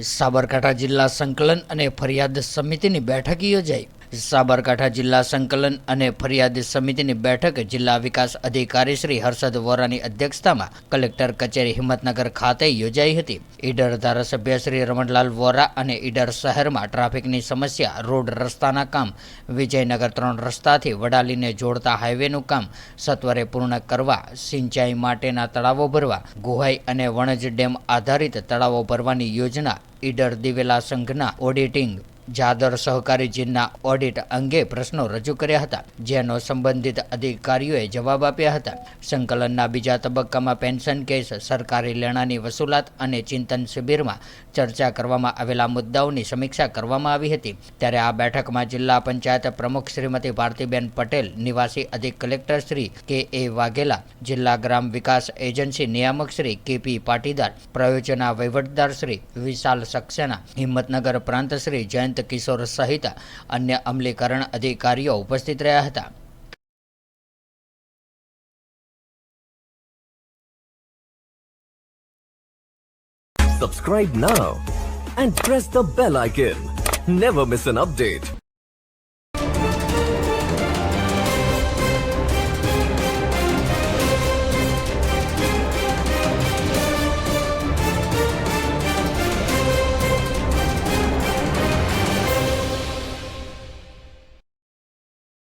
સાબરકાંઠા જિલ્લા સંકલન અને ફરિયાદ સમિતિની બેઠક યોજાઈ. સાબરકાંઠા જિલ્લા સંકલન અને ફરિયાદ સમિતિની બેઠક જિલ્લા વિકાસ અધિકારી શ્રી હર્ષદ વોરાની અધ્યક્ષતામાં કલેક્ટર કચેરી હિંમતનગર ખાતે યોજાઈ હતી. ઈડર ધારાસભ્ય શ્રી રમણલાલ વોરા અને ઈડર શહેરમાં ટ્રાફિકની સમસ્યા, રોડ રસ્તાના કામ, વિજયનગર ત્રણ રસ્તાથી વડાલીને જોડતા હાઈવેનું કામ, સત્વરે પૂર્ણ કરવા, સિંચાઈ માટેના તળાવો ભરવા, ગુહાઈ અને વણજ ડેમ આધારિત તળાવો ભરવાની યોજના, ઈડર દિવેલા સંઘના ઓડિટિંગ જાદર સહકારી જિલ્લા ઓડિટ અંગે પ્રશ્નો રજૂ કર્યા હતા, જેનો સંબંધિત અધિકારીઓએ જવાબ આપ્યા હતા. સંકલનના બીજા તબક્કામાં પેન્શન કેસ, સરકારી લેણાની વસૂલાત અને ચિંતન શિબિરમાં ચર્ચા કરવામાં આવેલા મુદ્દાઓની સમીક્ષા કરવામાં આવી હતી. ત્યારે આ બેઠકમાં જિલ્લા પંચાયત પ્રમુખ શ્રીમતી ભારતીબેન પટેલ, નિવાસી અધિક કલેક્ટર શ્રી કે એ વાઘેલા, જિલ્લા ગ્રામ વિકાસ એજન્સી નિયામક શ્રી કેપી પાટીદાર, પ્રયોજના વહીવટદાર શ્રી વિશાલ સક્સેના, હિંમતનગર પ્રાંત શ્રી જયંત કિશોર સહિત અન્ય અમલીકરણ અધિકારીઓ ઉપસ્થિત રહ્યા હતા Subscribe now and press the bell icon. Never miss an update.